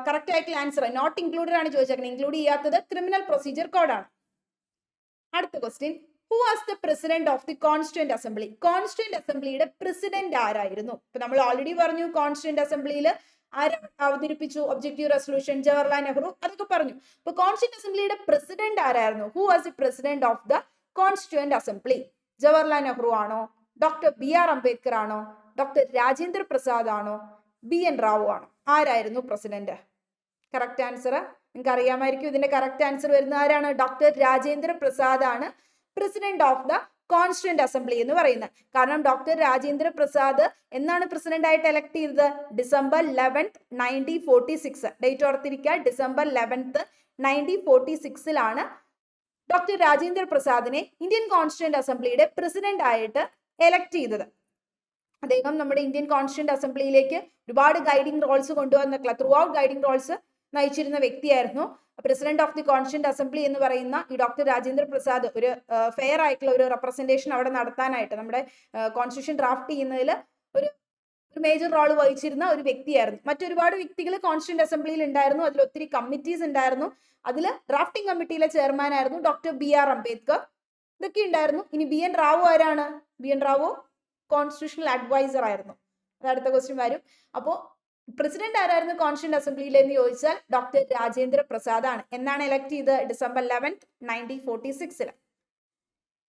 കറക്റ്റ് ആയിട്ടുള്ള ആൻസർ നോട്ട് ഇൻക്ലൂഡഡ് ആണ് ചോദിച്ചേക്കുന്നത് ഇൻക്ലൂഡ് ചെയ്യാത്തത് ക്രിമിനൽ പ്രൊസീജിയർ കോഡാണ് അടുത്ത question who was the president of the constituent assembly constituent അസംബ്ലിയുടെ president ആരായിരുന്നു? ഇപ്പൊ നമ്മൾ ഓൾറെഡി പറഞ്ഞു കോൺസ്റ്റുവന്റ് അസംബ്ലിയിൽ ആര് അവതരിപ്പിച്ചു? ഒബ്ജക്റ്റീവ് റെസൊല്യൂഷൻ ജവഹർലാൽ നെഹ്റു അതൊക്കെ പറഞ്ഞു. അപ്പൊ കോൺസ്റ്റുവന്റ് അസംബ്ലിയുടെ പ്രസിഡന്റ് ആരായിരുന്നു? Who was the president of the constituent assembly Jawaharlal Nehru ആണോ? ഡോക്ടർ ബി ആർ അംബേദ്കർ ആണോ? ഡോക്ടർ രാജേന്ദ്ര പ്രസാദ് ആണോ? ബി എൻ റാവു ആണ്. ആരായിരുന്നു പ്രസിഡന്റ്? കറക്റ്റ് ആൻസർ നിങ്ങൾക്ക് അറിയാമായിരിക്കും. ഇതിന്റെ കറക്റ്റ് ആൻസർ വരുന്ന ആരാണ്? ഡോക്ടർ രാജേന്ദ്ര പ്രസാദ് ആണ്. President of the constituent assembly എന്ന് പറയുന്നത്. കാരണം ഡോക്ടർ രാജേന്ദ്ര പ്രസാദ് എന്നാണ് പ്രസിഡന്റ് ആയിട്ട് എലക്ട് ചെയ്തത്? December eleventh nineteen forty six date ഓർത്തിരിക്കുക. ഡിസംബർ ലെവൻത്ത് നയന്റീൻ ഫോർട്ടി സിക്സിലാണ് ഡോക്ടർ രാജേന്ദ്ര പ്രസാദിനെ ഇന്ത്യൻ കോൺസ്റ്റിറ്റ്യൂന്റ് അസംബ്ലിയുടെ പ്രസിഡന്റ് ആയിട്ട് എലക്ട് ചെയ്തത്. അദ്ദേഹം നമ്മുടെ ഇന്ത്യൻ കോൺസ്റ്റിറ്റ്യൂന്റ് അസംബ്ലിയിലേക്ക് ഒരുപാട് ഗൈഡിംഗ് റോൾസ് കൊണ്ടുവന്നിട്ടുള്ള ത്രൂ ഔട്ട് ഗൈഡിംഗ് റോൾസ് നയിച്ചിരുന്ന വ്യക്തിയായിരുന്നു. President of the constituent assembly എന്ന് പറയുന്ന ഈ ഡോക്ടർ രാജേന്ദ്ര പ്രസാദ് ഒരു ഫെയർ ആയിട്ടുള്ള ഒരു റെപ്രസെന്റേഷൻ അവിടെ നടത്താനായിട്ട് നമ്മുടെ കോൺസ്റ്റിറ്റ്യൂഷൻ ഡ്രാഫ്റ്റ് ചെയ്യുന്നതിൽ ഒരു ഒരു മേജർ റോൾ വഹിച്ചിരുന്ന ഒരു വ്യക്തിയായിരുന്നു. മറ്റൊരുപാട് വ്യക്തികൾ കോൺസ്റ്റിറ്റ്യൂന്റ് അസംബ്ലിയിൽ ഉണ്ടായിരുന്നു. അതിൽ ഒത്തിരി കമ്മിറ്റീസ് ഉണ്ടായിരുന്നു. അതിൽ ഡ്രാഫ്റ്റിംഗ് കമ്മിറ്റിയിലെ ചെയർമാൻ ആയിരുന്നു ഡോക്ടർ ബി ആർ അംബേദ്കർ. ഇതൊക്കെ ഉണ്ടായിരുന്നു. ഇനി ബി എൻ റാവു ആരാണ്? B N Rao constitutional adviser ആയിരുന്നു. അടുത്ത ക്വസ്റ്റ്യൻ വരും. അപ്പോ പ്രസിഡന്റ് ആരായിരുന്നു കോൺസ്റ്റിറ്റ്യൂന്റ് അസംബ്ലിയിൽ എന്ന് ചോദിച്ചാൽ ഡോക്ടർ രാജേന്ദ്ര പ്രസാദ് ആണ് എന്നാണ് എലക്ട് ചെയ്തത് ഡിസംബർ ലെവൻത്ത് നയന്റീൻ ഫോർട്ടി സിക്സിൽ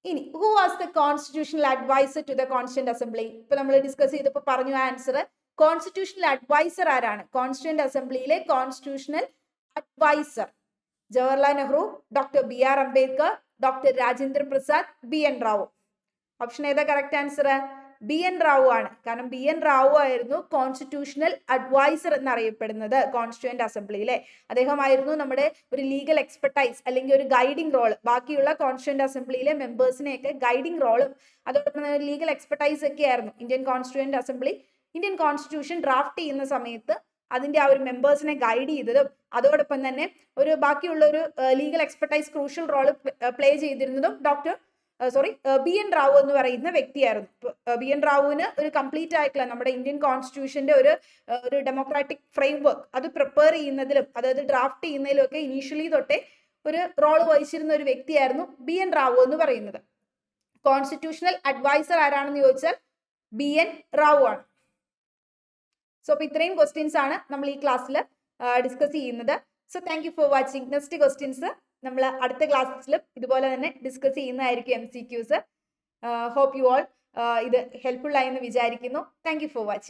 ഇനി who was the constitutional adviser to the constituent assembly ഇപ്പൊ നമ്മൾ ഡിസ്കസ് ചെയ്തപ്പോൾ പറഞ്ഞു ആൻസർ കോൺസ്റ്റിറ്റ്യൂഷണൽ അഡ്വൈസർ ആരാണ്? Constituent അസംബ്ലിയിലെ constitutional adviser Jawaharlal Nehru doctor B R Ambedkar doctor Rajendra Prasad B N Rao. Option ഏതാ correct answer B N Rao ആണ്. കാരണം B N Rao ആയിരുന്നു constitutional adviser എന്നറിയപ്പെടുന്നത് കോൺസ്റ്റിറ്റ്യൂന്റ് അസംബ്ലിയിലെ അദ്ദേഹമായിരുന്നു നമ്മുടെ ഒരു ലീഗൽ എക്സ്പെർട്ടൈസ് അല്ലെങ്കിൽ ഒരു ഗൈഡിംഗ് റോൾ ബാക്കിയുള്ള കോൺസ്റ്റിറ്റ്യൂന്റ് അസംബ്ലിയിലെ മെമ്പേഴ്സിനെയൊക്കെ ഗൈഡിംഗ് റോളും അതോടൊപ്പം തന്നെ ലീഗൽ എക്സ്പെർട്ടൈസ് ഒക്കെ ആയിരുന്നു. Indian constituent assembly Indian constitution draft ചെയ്യുന്ന സമയത്ത് അതിന്റെ ആ ഒരു മെമ്പേഴ്സിനെ ഗൈഡ് ചെയ്തതും അതോടൊപ്പം തന്നെ ഒരു ബാക്കിയുള്ള ഒരു legal expertise crucial role play ചെയ്തിരുന്നതും doctor sorry B N Rao എന്ന് പറയുന്ന വ്യക്തിയായിരുന്നു. ബി എൻ റാവുവിന് ഒരു കംപ്ലീറ്റ് ആയിട്ടുള്ള നമ്മുടെ ഇന്ത്യൻ കോൺസ്റ്റിറ്റ്യൂഷന്റെ ഒരു ഒരു ഡെമോക്രാറ്റിക് ഫ്രെയിംവർക്ക് അത് പ്രിപ്പയർ ചെയ്യുന്നതിലും അതായത് ഡ്രാഫ്റ്റ് ചെയ്യുന്നതിലും ഒക്കെ ഇനീഷ്യലി തൊട്ടേ ഒരു റോൾ വഹിച്ചിരുന്ന ഒരു വ്യക്തിയായിരുന്നു ബി എൻ റാവു എന്ന് പറയുന്നത്. കോൺസ്റ്റിറ്റ്യൂഷണൽ അഡ്വൈസർ ആരാണെന്ന് ചോദിച്ചാൽ ബി എൻ റാവു ആണ്. സോ അപ്പൊ ഇത്രയും ക്വസ്റ്റ്യൻസ് ആണ് നമ്മൾ ഈ ക്ലാസ്സിൽ ഡിസ്കസ് ചെയ്യുന്നത്. So thank you for watching next questions നമ്മൾ അടുത്ത ക്ലാസ്സിലും ഇതുപോലെ തന്നെ ഡിസ്കസ് ചെയ്യുന്നതായിരിക്കും M C Qs hope you all ഇത് ഹെൽപ്ഫുൾ ആയി എന്ന് വിചാരിക്കുന്നു. Thank for watching